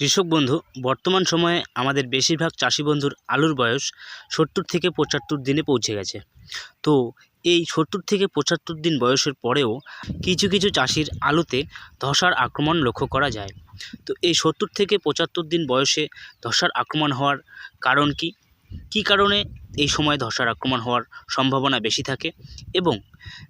কৃষক বন্ধু, বর্তমান সময়ে আমাদের বেশিরভাগ চাষি বন্ধুর আলুর বয়স সত্তর থেকে পঁচাত্তর দিনে পৌঁছে গেছে। তো এই সত্তর থেকে পঁচাত্তর দিন বয়সের পরেও কিছু কিছু চাষির আলুতে ধসার আক্রমণ লক্ষ্য করা যায়। তো এই সত্তর থেকে পঁচাত্তর দিন বয়সে ধসার আক্রমণ হওয়ার কারণ কি? কি কারণে এই সময় ধসার আক্রমণ হওয়ার সম্ভাবনা বেশি থাকে এবং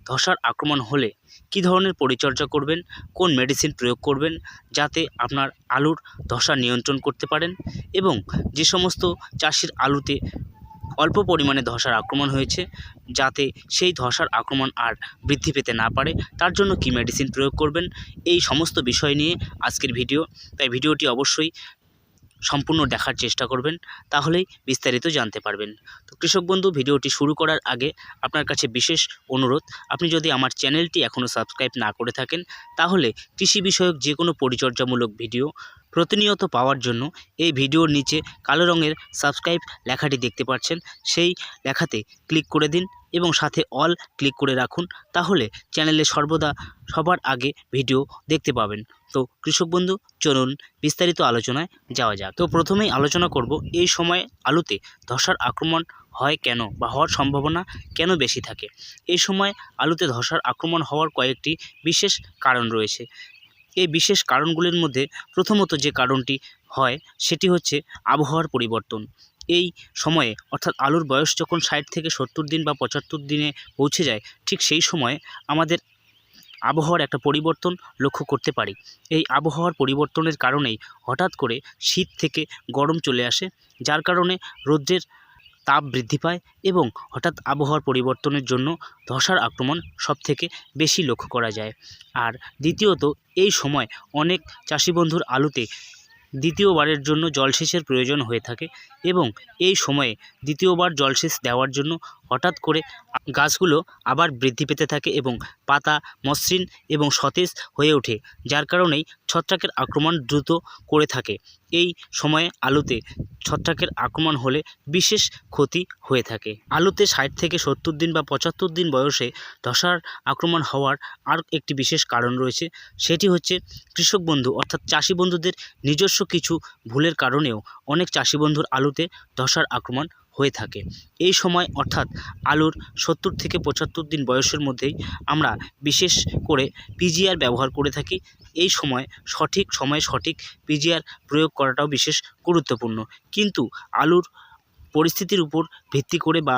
ধসার আক্রমণ হলে কী ধরনের পরিচর্যা করবেন, কোন মেডিসিন প্রয়োগ করবেন যাতে আপনার আলুর ধসা নিয়ন্ত্রণ করতে পারেন এবং যে সমস্ত চাষির আলুতে অল্প পরিমাণে ধসার আক্রমণ হয়েছে যাতে সেই ধসার আক্রমণ আর বৃদ্ধি পেতে না পারে, তার জন্য কী মেডিসিন প্রয়োগ করবেন, এই সমস্ত বিষয় নিয়ে আজকের ভিডিও তাই ভিডিওটি অবশ্যই সম্পূর্ণ দেখার চেষ্টা করবেন, তাহলেই বিস্তারিত জানতে পারবেন। তো কৃষক বন্ধু, ভিডিওটি শুরু করার আগে আপনার কাছে বিশেষ অনুরোধ, আপনি যদি আমার চ্যানেলটি এখনও সাবস্ক্রাইব না করে থাকেন, তাহলে কৃষি বিষয়ক যে কোনো পরিচর্যামূলক ভিডিও প্রতিনিয়ত পাওয়ার জন্য এই ভিডিওর নিচে কালো রঙের সাবস্ক্রাইব লেখাটি দেখতে পাচ্ছেন, সেই লেখাতে ক্লিক করে দিন এবং সাথে অল ক্লিক করে রাখুন, তাহলে চ্যানেলে সর্বদা সবার আগে ভিডিও দেখতে পাবেন। তো কৃষক বন্ধু, চলুন বিস্তারিত আলোচনায় যাওয়া যাক। তো প্রথমেই আলোচনা করব, এই সময় আলুতে ধসার আক্রমণ হয় কেন বা হওয়ার সম্ভাবনা কেন বেশি থাকে? এই সময় আলুতে ধসার আক্রমণ হওয়ার কয়েকটি বিশেষ কারণ রয়েছে। এই বিশেষ কারণগুলির মধ্যে প্রথমত যে কারণটি হয়, সেটি হচ্ছে আবহাওয়ার পরিবর্তন। এই সময়ে, অর্থাৎ আলুর বয়স যখন ষাট থেকে সত্তর দিন বা পঁচাত্তর দিনে পৌঁছে যায়, ঠিক সেই সময়ে আমাদের আবহাওয়ার একটা পরিবর্তন লক্ষ্য করতে পারি। এই আবহাওয়ার পরিবর্তনের কারণেই হঠাৎ করে শীত থেকে গরম চলে আসে, যার কারণে রৌদ্রের তাপ বৃদ্ধি পায় এবং হঠাৎ আবহাওয়ার পরিবর্তনের জন্য ধসার আক্রমণ সবথেকে বেশি লক্ষ্য করা যায়। আর দ্বিতীয়ত, এই সময় অনেক চাষি বন্ধুর আলুতে দ্বিতীয়বারের জন্য জলসেচের প্রয়োজন হয়ে থাকে এবং এই সময়ে দ্বিতীয়বার জলসেচ দেওয়ার জন্য হঠাৎ করে গাছগুলো আবার বৃদ্ধি পেতে থাকে এবং পাতা, মসৃণ এবং সতেজ হয়ে ওঠে, যার কারণেই ছত্রাকের আক্রমণ দ্রুত করে থাকে। এই সময়ে আলুতে ছত্রাকের আক্রমণ হলে বিশেষ ক্ষতি হয়ে থাকে। আলুতে ষাট থেকে সত্তর দিন বা পঁচাত্তর দিন বয়সে ধসার আক্রমণ হওয়ার আর একটি বিশেষ কারণ রয়েছে। সেটি হচ্ছে কৃষক বন্ধু অর্থাৎ চাষি বন্ধুদের নিজস্ব কিছু ভুলের কারণেও অনেক চাষি বন্ধুর আলুতে ধসার আক্রমণ হয়ে থাকে। এই সময় অর্থাৎ আলুর সত্তর থেকে পঁচাত্তর দিন বয়সের মধ্যেই আমরা বিশেষ করে পিজিআর ব্যবহার করে থাকি। এই সময় সঠিক, সময়ে সঠিক পিজিআর প্রয়োগ করাটাও বিশেষ গুরুত্বপূর্ণ। কিন্তু আলুর পরিস্থিতির উপর ভিত্তি করে বা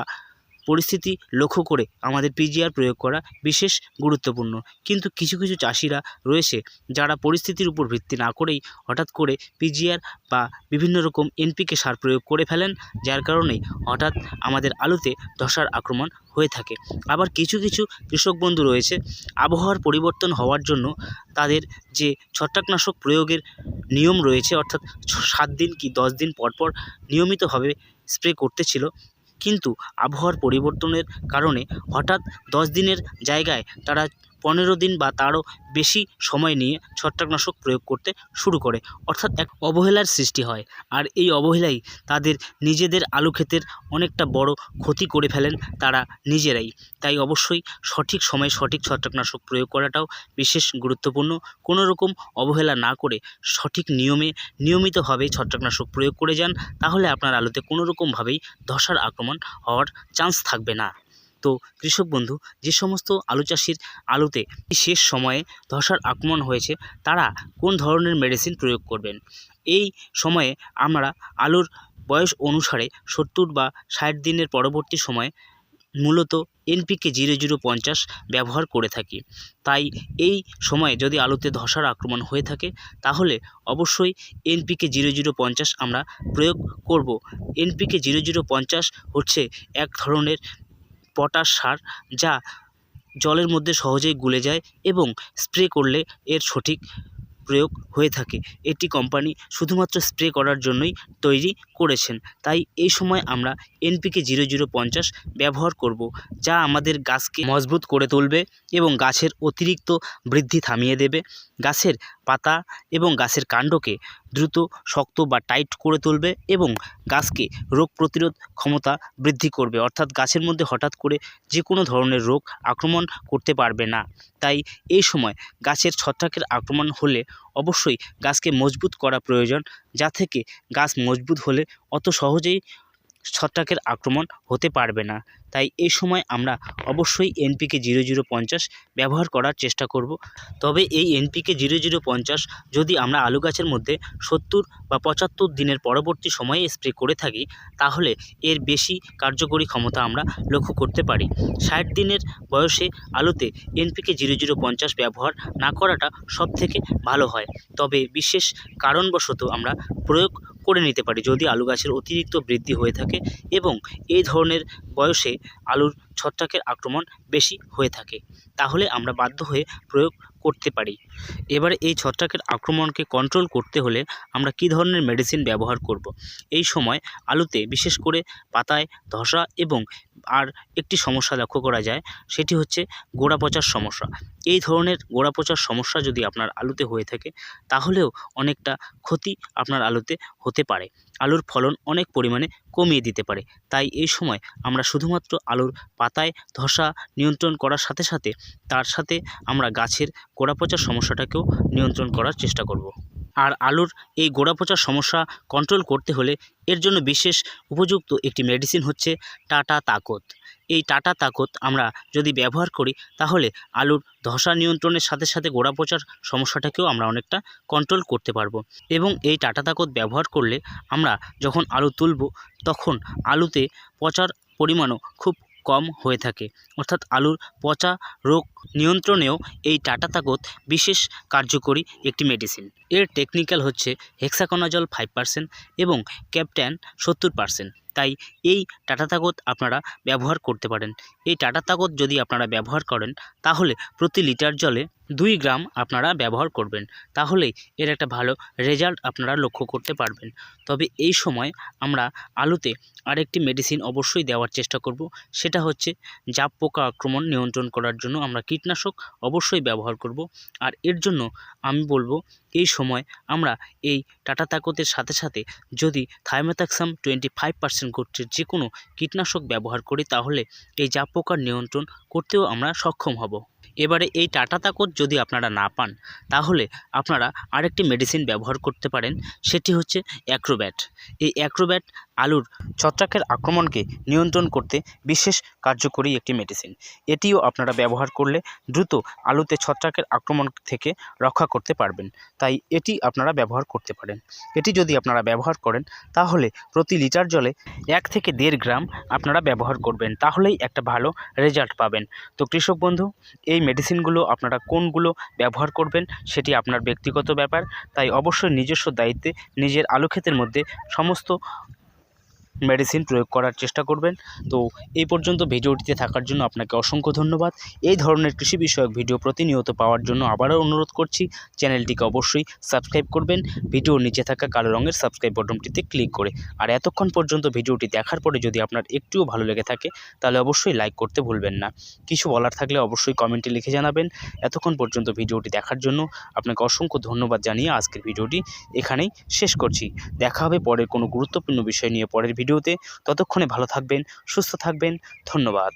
পরিস্থিতি লক্ষ্য করে আমাদের পিজিআর প্রয়োগ করা বিশেষ গুরুত্বপূর্ণ। কিন্তু কিছু কিছু চাষিরা রয়েছে যারা পরিস্থিতির উপর ভিত্তি না করেই হঠাৎ করে পিজিআর বা বিভিন্ন রকম এনপিকে সার প্রয়োগ করে ফেলেন, যার কারণেই হঠাৎ আমাদের আলুতে ধসার আক্রমণ হয়ে থাকে। আবার কিছু কিছু কৃষক বন্ধু রয়েছে, আবহাওয়ার পরিবর্তন হওয়ার জন্য তাদের যে ছত্রাকনাশক প্রয়োগের নিয়ম রয়েছে, অর্থাৎ সাত দিন কি দশ দিন পর পর নিয়মিতভাবে স্প্রে করতেছিল কিন্তু আবহাওয়ার পরিবর্তনের কারণে হঠাৎ দশ দিনের জায়গায় তারা পনেরো দিন বা তারও বেশি সময় নিয়ে ছত্রাকনাশক প্রয়োগ করতে শুরু করে, অর্থাৎ এক অবহেলার সৃষ্টি হয়। আর এই অবহেলাই তাদের নিজেদের আলু ক্ষেতের অনেকটা বড় ক্ষতি করে ফেলেন তারা নিজেরাই। তাই অবশ্যই সঠিক সময়ে সঠিক ছত্রাকনাশক প্রয়োগ করাটাও বিশেষ গুরুত্বপূর্ণ। কোনো রকম অবহেলা না করে সঠিক নিয়মে নিয়মিতভাবে ছত্রাকনাশক প্রয়োগ করে যান, তাহলে আপনার আলুতে কোনো রকমভাবেই ধসার আক্রমণ হওয়ার চান্স থাকবে না। তো কৃষক বন্ধু, যে সমস্ত আলু চাষির আলুতে শেষ সময়ে ধসার আক্রমণ হয়েছে, তারা কোন ধরনের মেডিসিন প্রয়োগ করবেন? এই সময়ে আমরা আলুর বয়স অনুসারে সত্তর বা ষাট দিনের পরবর্তী সময়ে মূলত এনপিকে জিরো জিরো পঞ্চাশ ব্যবহার করে থাকি। তাই এই সময়ে যদি আলুতে ধসার আক্রমণ হয়ে থাকে, তাহলে অবশ্যই এনপিকে জিরো জিরো পঞ্চাশ আমরা প্রয়োগ করব। এনপিকে জিরো জিরো পঞ্চাশ হচ্ছে এক ধরনের পটাশ সার যা জলের মধ্যে সহজেই গুলে যায় এবং স্প্রে করলে এর সঠিক প্রয়োগ হয়ে থাকে। এটি কোম্পানি শুধুমাত্র স্প্রে করার জন্যই তৈরি করেছেন। তাই এই সময় আমরা এনপিকে জিরো জিরো পঞ্চাশ ব্যবহার করব, যা আমাদের গাছকে মজবুত করে তুলবে এবং গাছের অতিরিক্ত বৃদ্ধি থামিয়ে দেবে। গাছের পাতা এবং গাছের কাণ্ডকে দ্রুত, শক্ত বা টাইট করে তুলবে এবং গাছকে রোগ প্রতিরোধ ক্ষমতা বৃদ্ধি করবে। অর্থাৎ গাছের মধ্যে হঠাৎ করে যে কোনো ধরনের রোগ আক্রমণ করতে পারবে না। তাই এই সময় গাছের ছত্রাকের আক্রমণ হলে অবশ্যই গাছকে মজবুত করা প্রয়োজন, যা থেকে গাছ মজবুত হলে অত সহজেই ছত্রাকের আক্রমণ হতে পারবে না। তাই এই সময় আমরা অবশ্যই এনপিকে জিরো জিরো পঞ্চাশ ব্যবহার করার চেষ্টা করব। তবে এই এনপিকে জিরো জিরো পঞ্চাশ যদি আমরা আলু গাছের মধ্যে সত্তর বা পঁচাত্তর দিনের পরবর্তী সময়ে স্প্রে করে থাকি, তাহলে এর বেশি কার্যকরী ক্ষমতা আমরা লক্ষ্য করতে পারি। ষাট দিনের বয়সে আলুতে এনপিকে জিরো জিরো পঞ্চাশ ব্যবহার না করাটা সবথেকে ভালো হয়। তবে বিশেষ কারণবশত আমরা প্রয়োগ করে নিতে পারি যদি আলু গাছের অতিরিক্ত বৃদ্ধি হয়ে থাকে এবং এই ধরনের বয়সে আলুর ছত্রাকের আক্রমণ বেশি হয়ে থাকে, তাহলে আমরা বাধ্য হয়ে প্রয়োগ করতে পারি। এবারে এই ছত্রাকের আক্রমণকে কন্ট্রোল করতে হলে আমরা কী ধরনের মেডিসিন ব্যবহার করব। এই সময় আলুতে বিশেষ করে পাতায় ধসা এবং আর একটি সমস্যা লক্ষ্য করা যায়, সেটি হচ্ছে গোড়া পচার সমস্যা। এই ধরনের গোড়া পচার সমস্যা যদি আপনার আলুতে হয়ে থাকে, তাহলেও অনেকটা ক্ষতি আপনার আলুতে হতে পারে। আলুর ফলন অনেক পরিমাণে কমিয়ে দিতে পারে তাই এই সময় আমরা শুধুমাত্র আলুর পাতায় ধসা নিয়ন্ত্রণ করার সাথে সাথে তার সাথে আমরা গাছের গোড়াপচার সমস্যাটাকেও নিয়ন্ত্রণ করার চেষ্টা করব। আর আলুর এই গোড়া পচার সমস্যা কন্ট্রোল করতে হলে এর জন্য বিশেষ উপযুক্ত একটি মেডিসিন হচ্ছে টাটা তাকত। এই টাটা তাকত আমরা যদি ব্যবহার করি, তাহলে আলুর ধসা নিয়ন্ত্রণের সাথে সাথে গোড়া পচার সমস্যাটাকেও আমরা অনেকটা কন্ট্রোল করতে পারব। এবং এই টাটা তাকত ব্যবহার করলে আমরা যখন আলু তুলব, তখন আলুতে পচার পরিমাণও খুব কম হয়ে থাকে। অর্থাৎ আলুর পচা রোগ নিয়ন্ত্রণেও এই টাটা তাকত বিশেষ কার্যকরী একটি মেডিসিন এর টেকনিক্যাল হচ্ছে হেক্সাকোনাজল ফাইভ পার্সেন্ট এবং ক্যাপট্যান সত্তর পার্সেন্ট তাই এই টাটা তাকত আপনারা ব্যবহার করতে পারেন। এই টাটা তাকত যদি আপনারা ব্যবহার করেন, তাহলে প্রতি লিটার জলে দুই গ্রাম আপনারা ব্যবহার করবেন। তাহলেই এর একটা ভালো রেজাল্ট আপনারা লক্ষ্য করতে পারবেন। তবে এই সময় আমরা আলুতে আরেকটি মেডিসিন অবশ্যই দেওয়ার চেষ্টা করব। সেটা হচ্ছে জাপ পোকা আক্রমণ নিয়ন্ত্রণ করার জন্য আমরা কীটনাশক অবশ্যই ব্যবহার করব। আর এর জন্য আমি বলব, এই সময় আমরা এই টাটা তাকতের সাথে সাথে যদি থাইমেথাক্সাম টোয়েন্টি ফাইভ পার্সেন্ট গোত্রের যে কোনো কীটনাশক ব্যবহার করি, তাহলে এই জাপ পোকার নিয়ন্ত্রণ করতেও আমরা সক্ষম হব। এবারে এই টাটা তাকত যদি আপনারা না পান, তাহলে আপনারা আরেকটি মেডিসিন ব্যবহার করতে পারেন, সেটি হচ্ছে অ্যাক্রোব্যাট। এই অ্যাক্রোব্যাট আলুর ছত্রাকের আক্রমণকে নিয়ন্ত্রণ করতে বিশেষ কার্যকরী একটি মেডিসিন এটিও আপনারা ব্যবহার করলে দ্রুত আলুতে ছত্রাকের আক্রমণ থেকে রক্ষা করতে পারবেন। তাই এটি আপনারা ব্যবহার করতে পারেন। এটি যদি আপনারা ব্যবহার করেন, তাহলে প্রতি লিটার জলে এক থেকে দেড় গ্রাম আপনারা ব্যবহার করবেন। তাহলেই একটা ভালো রেজাল্ট পাবেন। তো কৃষক বন্ধু, এই মেডিসিনগুলো আপনারা কোনগুলো ব্যবহার করবেন, সেটি আপনার ব্যক্তিগত ব্যাপার। তাই অবশ্যই নিজস্ব দায়িত্বে নিজের আলু ক্ষেতের মধ্যে সমস্ত মেডিসিন প্রয়োগ করার চেষ্টা করবেন। তো এই পর্যন্ত ভিডিওটিতে থাকার জন্য আপনাকে অসংখ্য ধন্যবাদ। এই ধরনের কৃষি বিষয়ক ভিডিও প্রতিনিয়ত পাওয়ার জন্য আবারও অনুরোধ করছি, চ্যানেলটিকে অবশ্যই সাবস্ক্রাইব করবেন। ভিডিওর নিচে থাকা কালো রঙের সাবস্ক্রাইব বটনটিতে ক্লিক করে। আর এতক্ষণ পর্যন্ত ভিডিওটি দেখার পরে যদি আপনার একটুও ভালো লেগে থাকে, তাহলে অবশ্যই লাইক করতে ভুলবেন না। কিছু বলার থাকলে অবশ্যই কমেন্টে লিখে জানাবেন। এতক্ষণ পর্যন্ত ভিডিওটি দেখার জন্য আপনাকে অসংখ্য ধন্যবাদ জানিয়ে আজকের ভিডিওটি এখানেই শেষ করছি। দেখা হবে পরের কোনো গুরুত্বপূর্ণ বিষয় নিয়ে পরের ভিডিওতে। ততক্ষণে ভালো থাকবেন সুস্থ থাকবেন ধন্যবাদ।